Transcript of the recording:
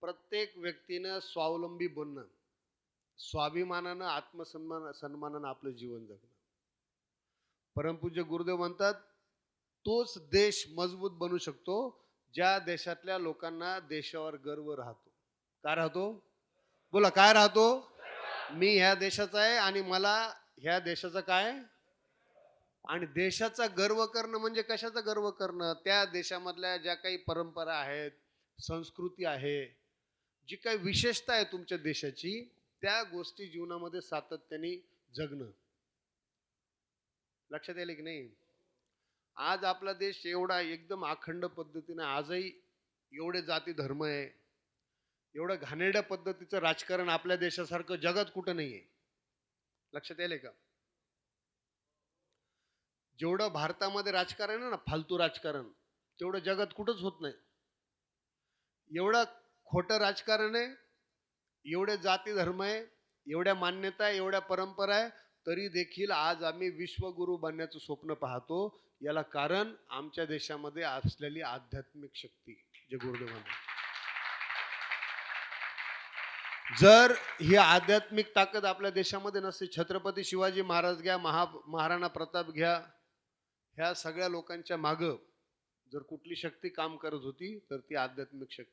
प्रत्येक व्यक्तीनं स्वावलंबी बनणं स्वाभिमानानं आत्मसन्मान सन्मानानं आपलं जीवन जगणं. परमपूज्य गुरुदेव म्हणतात तोच देश मजबूत बनू शकतो ज्या देशातल्या लोकांना देशावर गर्व राहतो. काय राहतो? बोला काय राहतो? मी ह्या देशाचा आहे आणि मला ह्या देशाचं काय? आणि देशाचा गर्व करणं म्हणजे कशाचा गर्व करणं? त्या देशामधल्या ज्या काही परंपरा आहेत संस्कृती आहे जी काही विशेषता आहे तुमच्या देशाची त्या गोष्टी जीवनामध्ये सातत्याने जगणं. लक्षात येईल की नाही? आज आपला देश एवढा एकदम अखंड पद्धतीने आजही एवढे जाती धर्म आहे. एवढं घाणेरड्या पद्धतीचं राजकारण आपल्या देशासारखं जगात कुठं नाही आहे लक्षात येईल का? जेवढं भारतामध्ये राजकारण आहे ना फालतू राजकारण तेवढं जगात कुठंच होत नाही. एवढं खोटं राजकारण आहे एवढे जाती धर्म आहे एवढ्या मान्यता आहे एवढ्या परंपरा आहे तरी देखील आज आम्ही विश्वगुरु बनण्याचं स्वप्न पाहतो. याला कारण आमच्या देशामध्ये असलेली आध्यात्मिक शक्ती. जे गुरुदेवांना जर ही आध्यात्मिक ताकद आपल्या देशामध्ये नसते छत्रपती शिवाजी महाराज घ्या महा महाराणा प्रताप घ्या ह्या सगळ्या लोकांच्या मागं जर कुठली शक्ती काम करत होती तर ती आध्यात्मिक शक्ती